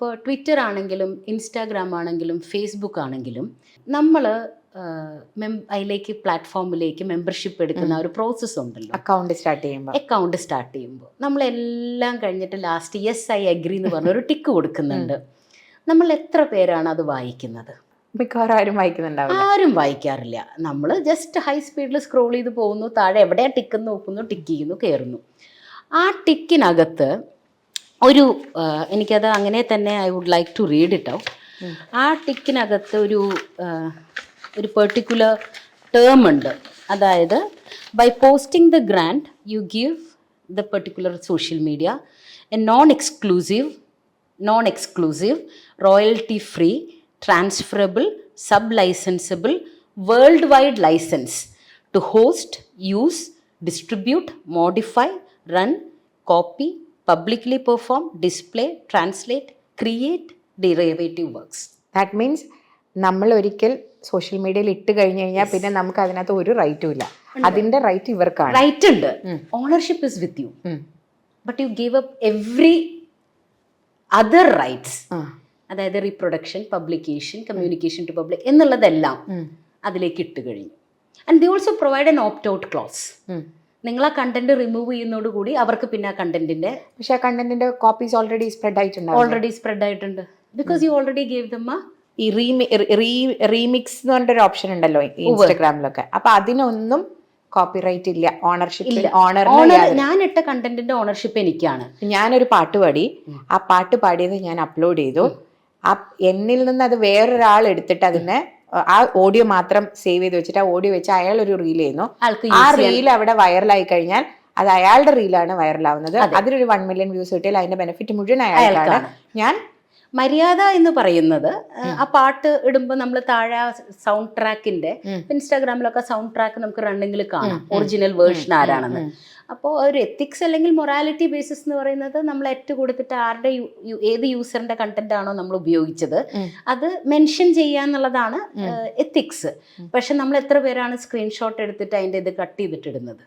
ഇപ്പോൾ ട്വിറ്റർ ആണെങ്കിലും ഇൻസ്റ്റാഗ്രാം ആണെങ്കിലും ഫേസ്ബുക്ക് ആണെങ്കിലും നമ്മൾ മെം അതിലേക്ക് പ്ലാറ്റ്ഫോമിലേക്ക് മെമ്പർഷിപ്പ് എടുക്കുന്ന ഒരു പ്രോസസ്സ് ഉണ്ടല്ലോ. അക്കൗണ്ട് സ്റ്റാർട്ട് ചെയ്യുമ്പോൾ അക്കൗണ്ട് സ്റ്റാർട്ട് ചെയ്യുമ്പോൾ നമ്മളെല്ലാം കഴിഞ്ഞിട്ട് ലാസ്റ്റ് യെസ് ഐ അഗ്രി എന്ന് പറഞ്ഞ ഒരു ടിക്ക് കൊടുക്കുന്നുണ്ട്. നമ്മൾ എത്ര പേരാണ് അത് വായിക്കുന്നത്? മിക്കവാറും ആരും വായിക്കുന്നുണ്ടാവില്ല. ആരും വായിക്കാറില്ല. നമ്മൾ ജസ്റ്റ് ഹൈ സ്പീഡിൽ സ്ക്രോൾ ചെയ്ത് പോകുന്നു താഴെ എവിടെയാ ടിക്ക് നോക്കുന്നു ടിക്ക് ചെയ്യുന്നു കയറുന്നു ആ ടിക്കിനകത്ത് ഒരു എനിക്കത് അങ്ങനെ തന്നെ I would like to read ഔ ആ ടിക്കിനകത്ത് ഒരു ഒരു പെർട്ടിക്കുലർ ടേം ഉണ്ട്. അതായത് by posting the grant you give the particular social media a non exclusive non exclusive royalty free transferable sub licensable world wide licence to host use distribute modify run copy, publicly perform, display, translate, create derivative works. That means നമ്മൾ ഒരിക്കൽ social മീഡിയയിൽ ഇട്ട് കഴിഞ്ഞു കഴിഞ്ഞാൽ പിന്നെ നമുക്ക് അതിനകത്ത് ഒരു റൈറ്റും ഇല്ല. അതിന്റെ റൈറ്റ് ഇവർക്കാണ്. റൈറ്റ് ഉണ്ട്. Ownership is with you but you give up every other rights അതായത് reproduction publication communication to public എന്നുള്ളതെല്ലാം അതിലേക്ക് ഇട്ട് കഴിഞ്ഞു. And the also provide an opt out clause. നിങ്ങൾ ആ കണ്ടന്റ് റിമൂവ് ചെയ്യുന്നതോടുകൂടി അവർക്ക് പിന്നെ ആ കണ്ടന്റിന്റെ പക്ഷേ ആ കണ്ടന്റിന്റെ കോപ്പീസ് ഓൾറെഡി സ്പ്രെഡ് ആയിട്ടുണ്ട് ഓൾറെഡി സ്പ്രെഡ് ആയിട്ടുണ്ട്. Because you already gave them ആ ഈ റീമിക്സ് എന്ന് പറഞ്ഞൊരു ഓപ്ഷൻ ഉണ്ടല്ലോ ഇൻസ്റ്റാഗ്രാമിലൊക്കെ അപ്പൊ അതിനൊന്നും കോപ്പിറൈറ്റ് ഇല്ല ഓണർഷിപ്പ് ഓണർ ഞാൻ ഇട്ട കണ്ടന്റിന്റെ ഓണർഷിപ്പ് എനിക്കാണ്. ഞാനൊരു പാട്ട് പാടി. ആ പാട്ട് പാടിയത് ഞാൻ അപ്ലോഡ് ചെയ്തു. ആ എന്നിൽ നിന്ന് അത് വേറൊരാൾ എടുത്തിട്ട് അതിനെ ആ ഓഡിയോ മാത്രം സേവ് ചെയ്ത് വെച്ചിട്ട് ആ ഓഡിയോ വെച്ച് അയാൾ ഒരു റീൽ ചെയ്യുന്നു. ആ റീൽ അവിടെ വൈറലായി കഴിഞ്ഞാൽ അത് അയാളുടെ റീലാണ് വൈറലാവുന്നത് അതിലൊരു വൺ മില്യൺ വ്യൂസ് കിട്ടിയാൽ അതിന്റെ ബെനിഫിറ്റ് മുഴുവൻ അയാളാണ് ഞാൻ മര്യാദ എന്ന് പറയുന്നത് ആ, പാട്ട് ഇടുമ്പോൾ നമ്മൾ താഴെ സൗണ്ട് ട്രാക്കിന്റെ ഇൻസ്റ്റാഗ്രാമിലൊക്കെ സൗണ്ട് ട്രാക്ക് നമുക്ക് റണ്ണിങ്ങിൽ കാണാം ഒറിജിനൽ വേർഷൻ ആരാണെന്ന്. അപ്പോൾ ഒരു എത്തിക്സ് അല്ലെങ്കിൽ മൊറാലിറ്റി ബേസിസ് എന്ന് പറയുന്നത് നമ്മൾ ഏറ്റവും കൊടുത്തിട്ട് ആരുടെ ഏത് യൂസറിന്റെ കണ്ടന്റ് ആണോ നമ്മൾ ഉപയോഗിച്ചത് അത് മെൻഷൻ ചെയ്യുക എന്നുള്ളതാണ് എത്തിക്സ് പക്ഷെ നമ്മൾ എത്ര പേരാണ് സ്ക്രീൻഷോട്ട് എടുത്തിട്ട് അതിന്റെ ഇത് കട്ട് ചെയ്തിട്ടിടുന്നത്?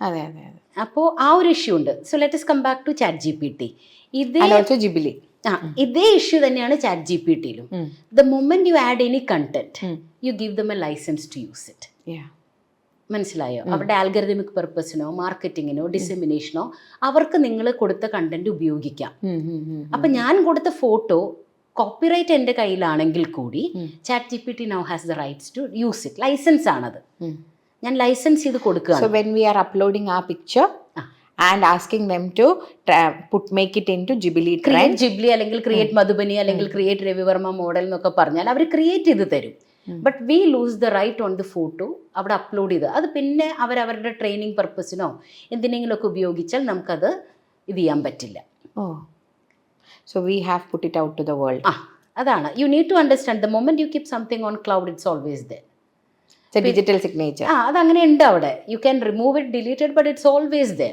അതെ അതെ അതെ. അപ്പോൾ ആ ഒരു ഇഷ്യൂ ഉണ്ട്. So let us come back to chat G P T ഇത് ജിബിലി. ആ ഇതേ ഇഷ്യൂ തന്നെയാണ് chat G P ടിയിലും the moment you add any content you give them a licence to use it. മനസ്സിലായോ? അവരുടെ ആൽഗറിതമിക് പർപ്പസിനോ മാർക്കറ്റിങ്ങിനോ ഡിസെമിനേഷനോ അവർക്ക് നിങ്ങൾ കൊടുത്ത കണ്ടന്റ് ഉപയോഗിക്കാം. അപ്പൊ ഞാൻ കൊടുത്ത ഫോട്ടോ കോപ്പിറൈറ്റ് എന്റെ കയ്യിലാണെങ്കിൽ കൂടി chat G P T now has the rights to use it licence ആണത്. ഞാൻ ലൈസൻസ് ചെയ്ത് കൊടുക്കുക വെൻ വി ആർ അപ്ലോഡിംഗ് ആ our picture and them to put make it into Ghibli create Ghibli അല്ലെങ്കിൽ create Madhubani അല്ലെങ്കിൽ ക്രിയേറ്റ് രവിവർമ്മ മോഡൽ എന്നൊക്കെ പറഞ്ഞാൽ അവർ ക്രിയേറ്റ് ചെയ്ത് തരും. But we lose the right on the photo അവിടെ അപ്ലോഡ് ചെയ്ത്. അത് പിന്നെ അവരവരുടെ ട്രെയിനിങ് പർപ്പസിനോ എന്തിനെങ്കിലുമൊക്കെ ഉപയോഗിച്ചാൽ നമുക്കത് ഇത് ചെയ്യാൻ പറ്റില്ല. ഓ. So we have put it out to the world ആ അതാണ്. You need to understand the moment you keep something on cloud it's always the digital signature digital signature. ആ അതങ്ങനെ ഉണ്ട് അവിടെ. You can remove it deleted but it's always the